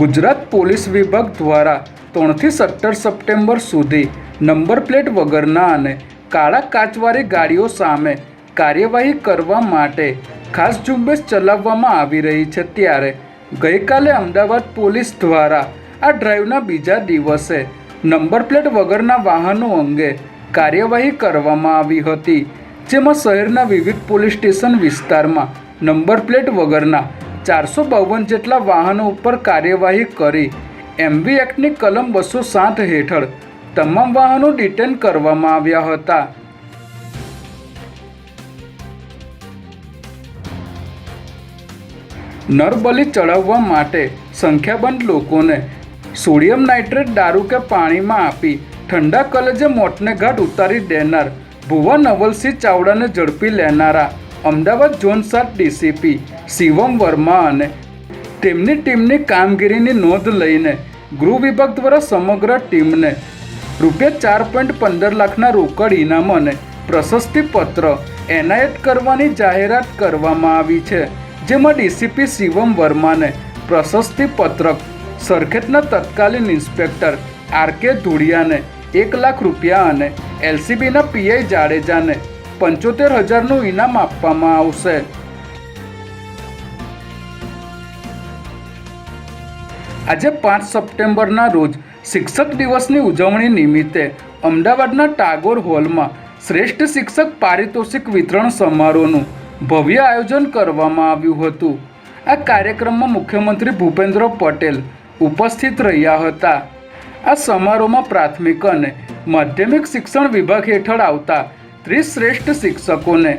Gujarat police વિભાગ દ્વારા ત્રણથી સત્તર સપ્ટેમ્બર સુધી નંબર પ્લેટ વગરના અને કાળા કાચવાળી ગાડીઓ સામે કાર્યવાહી કરવા માટે ખાસ ઝુંબેશ ચલાવવામાં આવી રહી છે ત્યારે ગઈકાલે અમદાવાદ પોલીસ દ્વારા આ ડ્રાઈવના બીજા દિવસે નંબર પ્લેટ વગરના વાહનો અંગે કાર્યવાહી કરવામાં આવી હતી, જેમાં શહેરના વિવિધ પોલીસ સ્ટેશન વિસ્તારમાં નંબર પ્લેટ વગરના ચારસો બાવન જેટલા વાહનો ઉપર કાર્યવાહી કરી. એમવી એક્ટની કલમ બસો સાત હેઠળ તમામ વાહનો ડિટેન કરવામાં આવ્યા હતા. નરબલી ચડાવવા માટે સંખ્યાબંધ લોકોને સોડિયમ નાઇટ્રેટ દારૂ કે પાણીમાં આપી ઠંડા કલેજે મોતને ઘાટ ઉતારી દેનાર ભુવા નવલસિંહ ચાવડાને ઝડપી લેનારા અમદાવાદ ઝોન સાત ડીસીપી શિવમ વર્મા અને તેમની ટીમની કામગીરીની નોંધ લઈને ગૃહ વિભાગ દ્વારા સમગ્ર ટીમને રૂપિયા ચાર પોઈન્ટ પંદર લાખના રોકડ ઇનામ અને પ્રશસ્તિપત્ર એનાયત કરવાની જાહેરાત કરવામાં આવી છે, જેમાં ડીસીપી શિવમ વર્માને પ્રશસ્તિ પત્રક સરખેજના તત્કાલીન ઇન્સ્પેક્ટર આર કે ધુડિયાને એક લાખ રૂપિયા અને એલસીબીના પીઆઈ જાડેજાને પંચોતેર હજારનું ઇનામ આપવામાં આવશે. આજે પાંચ સપ્ટેમ્બરના રોજ શિક્ષક દિવસની ઉજવણી નિમિત્તે અમદાવાદના ટાગોર હોલમાં શ્રેષ્ઠ શિક્ષક પારિતોષિક વિતરણ સમારોહનું ભવ્ય આયોજન કરવામાં આવ્યું હતું. આ કાર્યક્રમમાં મુખ્યમંત્રી ભૂપેન્દ્ર પટેલ ઉપસ્થિત રહ્યા હતા. આ સમારોહમાં પ્રાથમિક અને માધ્યમિક શિક્ષણ વિભાગ હેઠળ આવતા ત્રીસ શ્રેષ્ઠ શિક્ષકોને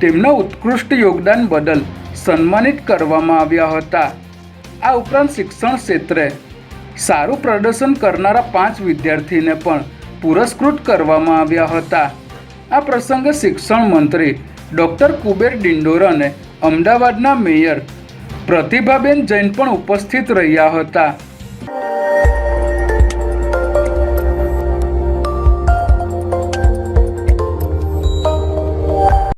તેમના ઉત્કૃષ્ટ યોગદાન બદલ સન્માનિત કરવામાં આવ્યા હતા. આ ઉપરાંત શિક્ષણ ક્ષેત્રે સારું પ્રદર્શન કરનારા પાંચ વિદ્યાર્થીને પણ પુરસ્કૃત કરવામાં આવ્યા હતા. આ પ્રસંગે શિક્ષણ મંત્રી ડૉક્ટર કુબેર ડિંડોર અને અમદાવાદના મેયર પ્રતિભાબેન જૈન પણ ઉપસ્થિત રહ્યા હતા.